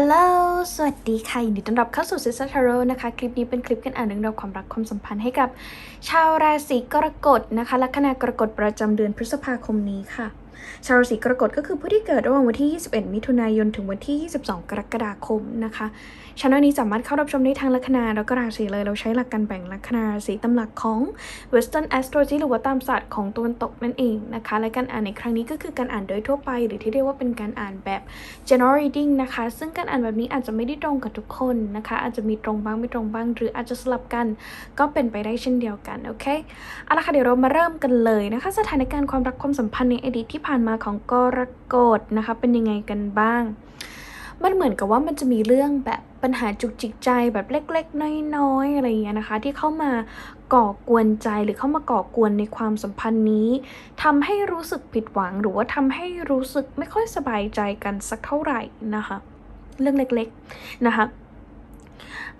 ฮัลโหล สวัสดีค่ะ ยินดีต้อนรับเข้าสู่ซิสเตอร์ทาโร่นะคะ คลิปนี้เป็นคลิปกันอ่านเรื่องราวความรักความสัมพันธ์ให้กับ ชาวราศีกรกฎนะคะ ลัคนากรกฎประจำเดือนพฤษภาคมนี้ค่ะชาวราศีกรกฎก็คือผู้ที่เกิดระหว่างวันที่ 21 มิถุนายน ถึงวันที่ 22 กรกฎาคมนะคะช่องนี้สามารถเข้ารับชมได้ทางลัคนาแล้วก็ราศีเลย เราใช้หลักการแบ่งลัคนาราศีตามหลักของ Western Astrology หรือว่าตามศาสตร์ของตะวันตกนั่นเองนะคะ และการอ่านในครั้งนี้ก็คือการอ่านโดยทั่วไป หรือที่เรียกว่าเป็นการอ่านแบบ general reading นะคะ ซึ่งการอ่านแบบนี้อาจจะไม่ได้ตรงกับทุกคนนะคะ อาจจะมีตรงบ้างไม่ตรงบ้าง หรืออาจจะสลับกันก็เป็นไปได้เช่นเดียวกันโอเคเอาละค่ะเดี๋ยวเรามาเริ่มกันเลยนะคะ สถานการณ์ความรักความสัมพันธ์ในอดีตที่ผ่านมาของกรกฎนะคะ เป็นยังไงกันบ้าง มันเหมือนกับว่ามันจะมีเรื่องแบบปัญหาจุกจิกใจแบบเล็ก ๆ น้อยๆอะไรอย่างเงี้ยนะคะ ที่เข้ามาก่อกวนใจหรือเข้ามาก่อกวนในความสัมพันธ์นี้ทำให้รู้สึกผิดหวังหรือว่าทำให้รู้สึกไม่ค่อยสบายใจกันสักเท่าไหร่นะคะ เรื่องเล็กๆนะคะ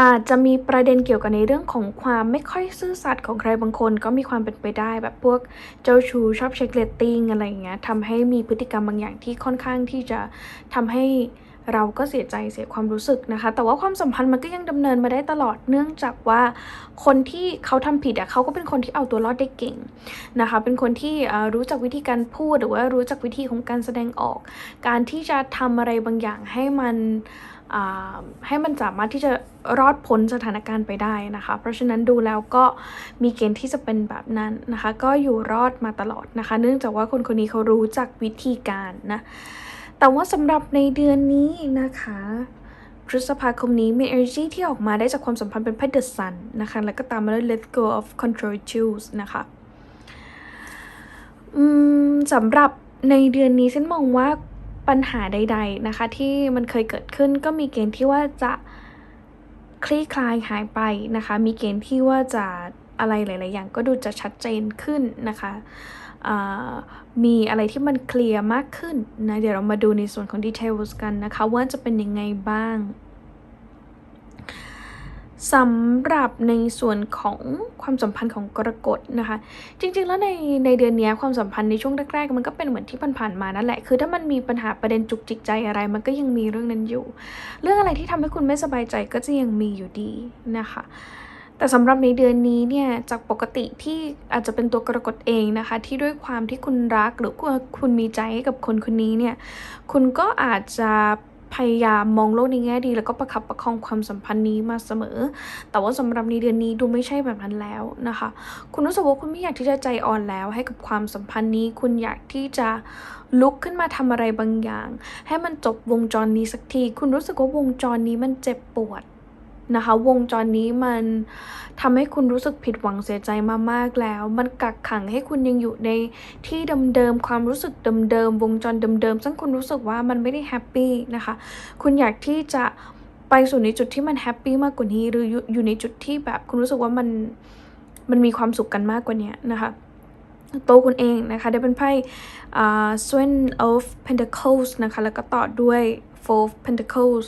อาจจะมีประเด็นเกี่ยวกับในเรื่องของความไม่ค่อยซื่อสัตย์ของใครบางคน ก็มีความเป็นไปได้แบบพวกเจ้าชู้ชอบเช็คเลตติ้งอะไรอย่างเงี้ยทำให้มีพฤติกรรมบางอย่างที่ค่อนข้างที่จะทำให้ เราก็เสียใจเสียความรู้สึกนะคะ แต่ว่าความสัมพันธ์มันก็ยังดำเนินมาได้ตลอดเนื่องจากว่าคนที่เขาทำผิดอะเขาก็เป็นคนที่เอาตัวรอดได้เก่งนะคะ เป็นคนที่รู้จักวิธีการพูดหรือว่ารู้จักวิธีของการแสดงออก การที่จะทำอะไรบางอย่างให้มันให้มันสามารถที่จะรอดพ้นสถานการณ์ไปได้นะคะ เพราะฉะนั้นดูแล้วก็มีเกณฑ์ที่จะเป็นแบบนั้นนะคะ ก็อยู่รอดมาตลอดนะคะ เนื่องจากว่าคนคนนี้เขารู้จักวิธีการนะ แต่ว่าสำหรับในเดือนนี้นะคะพฤษภาคมนี้มี energy ที่ออกมาได้จากความสัมพันธ์เป็นไพ่ The Sun นนะคะ แล้วก็ตามมาด้วย Let Go of Control Choose นะคะสำหรับในเดือนนี้ฉันมองว่าปัญหาใด ๆนะคะ ที่มันเคยเกิดขึ้นก็มีเกณฑ์ที่ว่าจะคลี่คลายหายไปนะคะ มีเกณฑ์ที่ว่าจะ อะไรหลาย ๆ อย่างก็ดูจะชัดเจนขึ้นนะคะมีอะไรที่มันเคลียร์มากขึ้นนะเดี๋ยวเรามาดูในส่วนของดีเทลกันนะคะ ว่าจะเป็นยังไงบ้างสำหรับในส่วนของความสัมพันธ์ของกรกฎนะคะ จริงๆแล้วในในเดือนนี้ความสัมพันธ์ในช่วงแรกๆมันก็เป็นเหมือนที่ผ่านๆมานั่นแหละ คือถ้ามันมีปัญหาประเด็นจุกจิกใจอะไร มันก็ยังมีเรื่องนั้นอยู่ เรื่องอะไรที่ทำให้คุณไม่สบายใจก็จะยังมีอยู่ดีนะคะ แต่สำหรับในเดือนนี้เนี่ยจากปกติที่อาจจะเป็นตัวกรกฎเองนะคะ ที่ด้วยความที่คุณรักหรือคุณมีใจให้กับคนคนนี้เนี่ยคุณก็อาจจะพยายามมองโลกในแง่ดี แล้วก็ประคับประคองความสัมพันธ์นี้มาเสมอ แต่ว่าสำหรับในเดือนนี้ดูไม่ใช่แบบนั้นแล้วนะคะ คุณรู้สึกว่าคุณไม่อยากที่จะใจอ่อนแล้วให้กับความสัมพันธ์นี้ คุณอยากที่จะลุกขึ้นมาทำอะไรบางอย่าง ให้มันจบวงจรนี้สักที คุณรู้สึกว่าวงจรนี้มันเจ็บปวด นะคะ วงจรนี้มันทำให้คุณรู้สึกผิดหวังเสียใจมามากแล้ว มันกักขังให้คุณยังอยู่ในที่เดิมๆความรู้สึกเดิมๆวงจรเดิมๆซึ่งคุณรู้สึกว่ามันไม่ได้แฮปปี้นะคะ คุณอยากที่จะไปสู่ในจุดที่มันแฮปปี้มากกว่านี้ หรืออยู่ในจุดที่แบบคุณรู้สึกว่ามันมันมีความสุขกันมากกว่านี้นะคะตัวคุณเองนะคะได้เป็นไพ่ uh, Swan of Pentacles นะคะ แล้วก็ต่อด้วย Four of Pentacles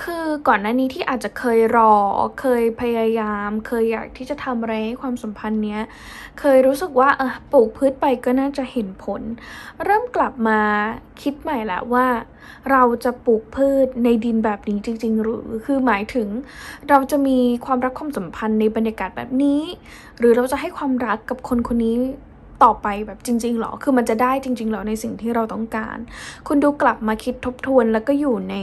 คือก่อนหน้านี้ที่อาจจะเคยรอ เคยพยายาม เคยอยากที่จะทำอะไรให้ความสัมพันธ์เนี้ย เคยรู้สึกว่าเออปลูกพืชไปก็น่าจะเห็นผล เริ่มกลับมาคิดใหม่แล้วว่า เราจะปลูกพืชในดินแบบนี้จริง ๆ หรือ คือหมายถึง เราจะมีความรักความสัมพันธ์ในบรรยากาศแบบนี้ หรือเราจะให้ความรักกับคนคนนี้ ต่อไปแบบจริงๆหรอ คือมันจะได้จริงๆหรอในสิ่งที่เราต้องการ คุณดูกลับมาคิดทบทวนแล้วก็อยู่ใน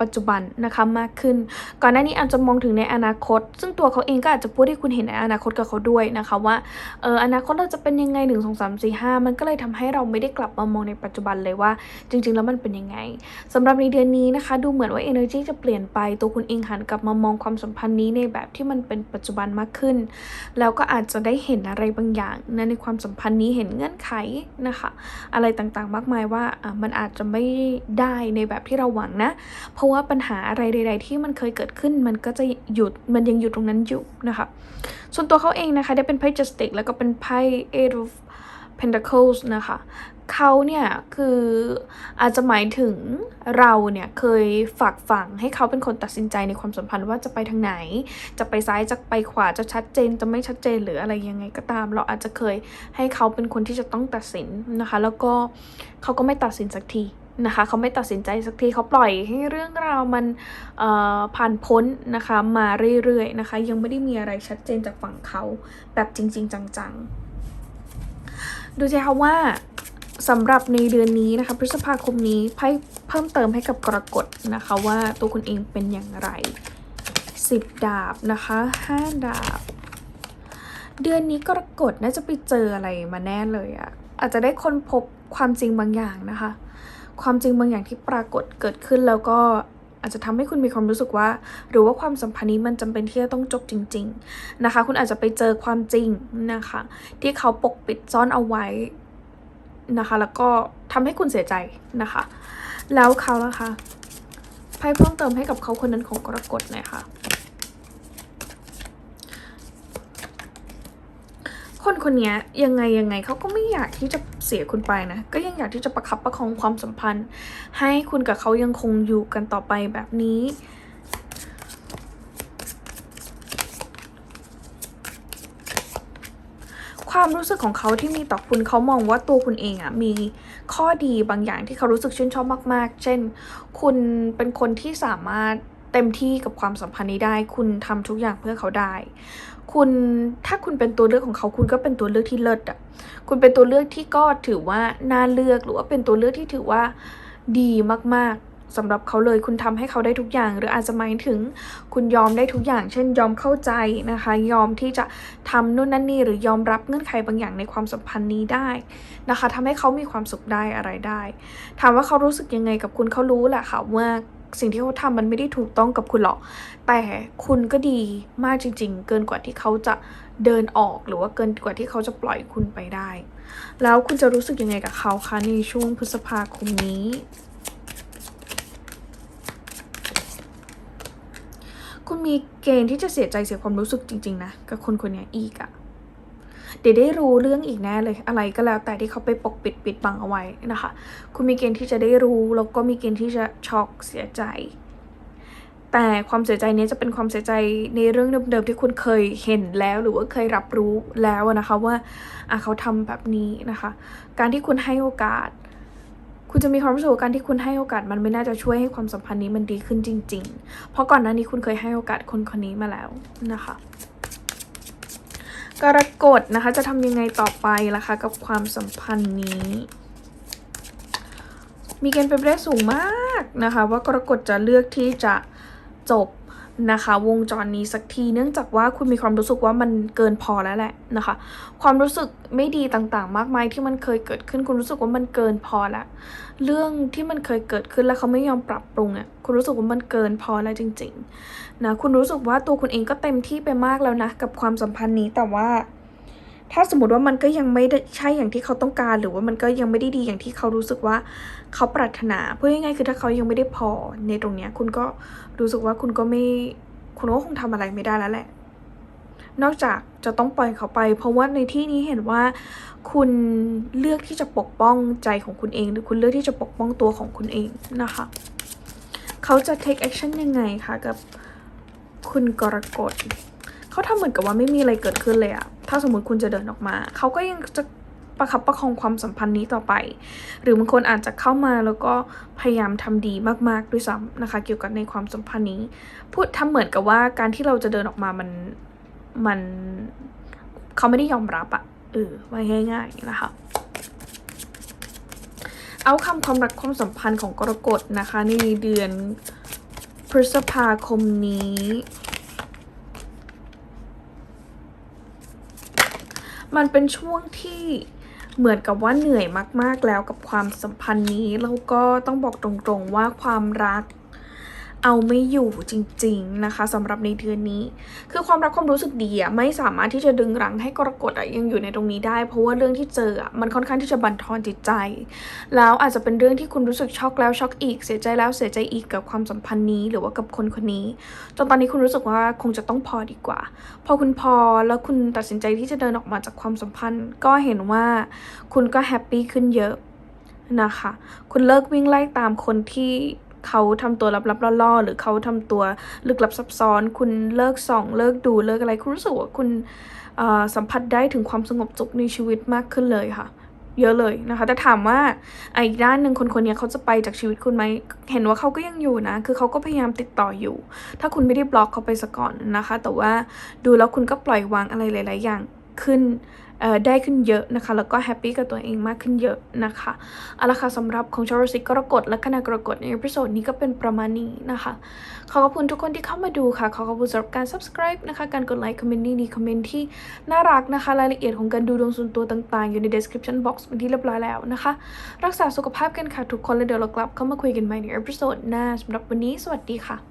ปัจจุบันนะคะมากขึ้น ก่อนหน้านี้อาจจะมองถึงในอนาคต ซึ่งตัวเขาเองก็อาจจะพูดให้คุณเห็นในอนาคตกับเขาด้วยนะคะว่าเอออนาคตเราจะเป็นยังไงหนึ่งสองสามสี่ห้ามันก็เลยทำให้เราไม่ได้กลับมามองในปัจจุบันเลยว่า จริง ๆ แล้วมันเป็นยังไงสำหรับในเดือนนี้นะคะ ดูเหมือนว่า energy จะเปลี่ยนไป ตัวคุณเองหันกลับมามองความสัมพันธ์นี้ในแบบที่มันเป็นปัจจุบันมากขึ้น แล้วก็อาจจะได้เห็นอะไรบางอย่างนะในความสัมพันธ์นนี้เห็นเงื่อนไขนะคะ อะไรต่างๆมากมายว่ามันอาจจะไม่ได้ในแบบที่เราหวังนะ เพราะว่าปัญหาอะไรใด ๆ ที่มันเคยเกิดขึ้นมันก็จะหยุดมันยังอยู่ตรงนั้นอยู่นะคะ ส่วนตัวเขาเองนะคะได้เป็นไพ่ justice แล้วก็เป็นไพ่ eight of pentacles นะคะเขาเนี่ยคืออาจจะหมายถึงเราเนี่ยเคยฝากฝังให้เขาเป็นคนตัดสินใจในความสัมพันธ์ว่าจะไปทางไหน จะไปซ้ายจะไปขวาจะชัดเจนจะไม่ชัดเจนหรืออะไรยังไงก็ตาม เราอาจจะเคยให้เขาเป็นคนที่จะต้องตัดสินนะคะ แล้วก็เขาก็ไม่ตัดสินสักทีนะคะเขาไม่ตัดสินใจสักทีเขาปล่อยให้เรื่องราวมันผ่านพ้นนะคะมาเรื่อยๆนะคะ ยังไม่ได้มีอะไรชัดเจนจากฝั่งเขาแบบจริง ๆ จังๆ ดูสิคะว่าสำหรับในเดือนนี้นะคะ พฤษภาคมนี้ไพ่เพิ่มเติมให้กับกรกฎนะคะว่าตัวคุณเองเป็นอย่างไร 10 ดาบนะคะ 5 ดาบ เดือนนี้กรกฎน่าจะไปเจออะไรมาแน่เลยอะอาจจะได้ค้นพบความจริงบางอย่างนะคะ ความจริงบางอย่างที่ปรากฏเกิดขึ้นแล้วก็ อาจจะทำให้คุณมีความรู้สึกว่า หรือว่าความสัมพันธ์นี้มันจำเป็นที่จะต้องจบจริง ๆนะคะ คุณอาจจะไปเจอความจริงนะคะ ที่เขาปกปิดซ่อนเอาไว้นะคะ แล้วก็ทำให้คุณเสียใจนะคะ แล้วเขาล่ะคะไพ่เพิ่มเติมให้กับเขาคนนั้นของกรกฎหน่อยค่ะ คนคนนี้ยังไงยังไงเขาก็ไม่อยากที่จะเสียคุณไปนะ ก็ยังอยากที่จะประคับประคองความสัมพันธ์ ให้คุณกับเขายังคงอยู่กันต่อไปแบบนี้ความรู้สึกของเขาที่มีต่อคุณเขามองว่าตัวคุณเองอะมีข้อดีบางอย่างที่เขารู้สึกชื่นชอบมาก ๆ เช่น คุณเป็นคนที่สามารถเต็มที่กับความสัมพันธ์นี้ได้ คุณทำทุกอย่างเพื่อเขาได้ คุณถ้าคุณเป็นตัวเลือกของเขาคุณก็เป็นตัวเลือกที่เลิศอะคุณเป็นตัวเลือกที่ก็ถือว่าน่าเลือกหรือว่าเป็นตัวเลือกที่ถือว่าดีมากๆสำหรับเขาเลยคุณทำให้เขาได้ทุกอย่าง หรืออาจจะหมายถึงคุณยอมได้ทุกอย่าง เช่นยอมเข้าใจนะคะ ยอมที่จะทำนู่นนั่นนี่หรือยอมรับเงื่อนไขบางอย่างในความสัมพันธ์นี้ได้นะคะทำให้เขามีความสุขได้อะไรได้ ถามว่าเขารู้สึกยังไงกับคุณเขารู้แหละค่ะว่า สิ่งที่เขาทำมันไม่ได้ถูกต้องกับคุณหรอก แต่คุณก็ดีมากจริง ๆ เกินกว่าที่เขาจะเดินออกหรือว่าเกินกว่าที่เขาจะปล่อยคุณไปได้ แล้วคุณจะรู้สึกยังไงกับเขาคะในช่วงพฤษภาคมนี้คุณมีเกณฑ์ที่จะเสียใจเสียความรู้สึกจริง ๆ นะ กับคนคนนี้อีกอะ เดี๋ยวได้รู้เรื่องอีกแน่เลยอะไรก็แล้วแต่ที่เขาไปปกปิดปิดบังเอาไว้นะคะ คุณมีเกณฑ์ที่จะได้รู้แล้วก็มีเกณฑ์ที่จะช็อกเสียใจแต่ความเสียใจนี้จะเป็นความเสียใจในเรื่องเดิมๆที่คุณเคยเห็นแล้วหรือว่าเคยรับรู้แล้วนะคะว่าเขาทำแบบนี้นะคะ การที่คุณให้โอกาส คุณจะมีความรู้สึกการที่คุณให้โอกาสมันไม่น่าจะช่วยให้ความสัมพันธ์นี้มันดีขึ้นจริง ๆ เพราะก่อนหน้านี้คุณเคยให้โอกาสคนคนนี้มาแล้วนะคะ กรกฎนะคะจะทำยังไงต่อไปล่ะคะกับความสัมพันธ์นี้ มีเกณฑ์เป็นไปได้สูงมากนะคะ ว่ากรกฎจะเลือกที่จะจบ นะคะ วงจรนี้สักที เนื่องจากว่าคุณมีความรู้สึกว่ามันเกินพอแล้วแหละนะคะ ความรู้สึกไม่ดีต่างๆ มากมายที่มันเคยเกิดขึ้น คุณรู้สึกว่ามันเกินพอแล้วเรื่องที่มันเคยเกิดขึ้นแล้วเขาไม่ยอมปรับปรุงอะคุณรู้สึกว่ามันเกินพอแล้วจริง ๆ นะ คุณรู้สึกว่าตัวคุณเองก็เต็มที่ไปมากแล้วนะ กับความสัมพันธ์นี้แต่ว่า ถ้าสมมติว่ามันก็ยังไม่ได้ใช่อย่างที่เขาต้องการ หรือว่ามันก็ยังไม่ได้ดีอย่างที่เขารู้สึกว่าเขาปรารถนาพูดง่ายๆคือถ้าเขายังไม่ได้พอในตรงเนี้ย คุณก็รู้สึกว่าคุณก็ไม่คุณก็คงทำอะไรไม่ได้แล้วแหละ นอกจากจะต้องปล่อยเขาไป เพราะว่าในที่นี้เห็นว่า คุณเลือกที่จะปกป้องใจของคุณเอง หรือคุณเลือกที่จะปกป้องตัวของคุณเองนะคะเขาจะ take action ยังไงคะกับคุณกรกฎเขาทำเหมือนกับว่าไม่มีอะไรเกิดขึ้นเลยอะ ถ้าสมมติคุณจะเดินออกมา เขาก็ยังจะประคับประคองความสัมพันธ์นี้ต่อไป หรือบางคนอาจจะเข้ามาแล้วก็พยายามทำดีมากๆด้วยซ้ำนะคะ เกี่ยวกับในความสัมพันธ์นี้ พูดทำเหมือนกับว่าการที่เราจะเดินออกมามันมันเขาไม่ได้ยอมรับอะเออไว้ง่าย ๆ นะคะเอาคำความรักความสัมพันธ์ของกรกฎนะคะ ในเดือนพฤษภาคมนี้ มันเป็นช่วงที่เหมือนกับว่าเหนื่อยมากๆแล้วกับความสัมพันธ์นี้ แล้วก็ต้องบอกตรงๆว่าความรัก เอาไม่อยู่จริงๆนะคะสำหรับในเดือนนี้ คือความรักความรู้สึกดีอะไม่สามารถที่จะดึงรั้งให้กรกฎอะยังอยู่ในตรงนี้ได้ เพราะว่าเรื่องที่เจออะมันค่อนข้างที่จะบั่นทอนจิตใจ แล้วอาจจะเป็นเรื่องที่คุณรู้สึกช็อกแล้วช็อกอีกเสียใจแล้วเสียใจอีกกับความสัมพันธ์นี้ หรือว่ากับคนคนนี้จนตอนนี้คุณรู้สึกว่าคงจะต้องพอดีกว่า พอคุณพอแล้วคุณตัดสินใจที่จะเดินออกมาจากความสัมพันธ์ ก็เห็นว่าคุณก็แฮปปี้ขึ้นเยอะนะคะ คุณเลิกวิ่งไล่ตามคนที่ เขาทำตัวลับๆล่อๆ หรือเขาทำตัวลึกลับซับซ้อน คุณเลิกส่อง เลิกดูเลิกอะไร คุณรู้สึกว่าคุณสัมผัสได้ถึงความสงบสุขในชีวิตมากขึ้นเลยค่ะ เยอะเลยนะคะ แต่ถามว่าอีกด้านหนึ่งคนคนนี้เขาจะไปจากชีวิตคุณไหมเห็นว่าเขาก็ยังอยู่นะ คือเขาก็พยายามติดต่ออยู่ ถ้าคุณไม่ได้บล็อกเขาไปซะก่อนนะคะ แต่ว่าดูแล้วคุณก็ปล่อยวางอะไรหลาย ๆ อย่างขึ้น ได้ขึ้นเยอะนะคะ แล้วก็แฮปปี้กับตัวเองมากขึ้นเยอะนะคะเอาละค่ะสำหรับของชาวราศีกรกฎและคณะกรกฎในเอพิโซดนี้ก็เป็นประมาณนี้นะคะ ขอขอบคุณทุกคนที่เข้ามาดูค่ะ ขอขอบคุณสำหรับการ subscribe นะคะ การกดไลค์คอมเมนต์นี่คอมเมนต์ที่น่ารักนะคะ รายละเอียดของการดูดวงส่วนตัวต่างๆ อยู่ใน description box เป็นที่เรียบร้อยแล้วนะคะ รักษาสุขภาพกันค่ะทุกคนแล้วเดี๋ยวเรากลับเข้ามาคุยกันใหม่ในเอพิโซดหน้าสำหรับวันนี้สวัสดีค่ะ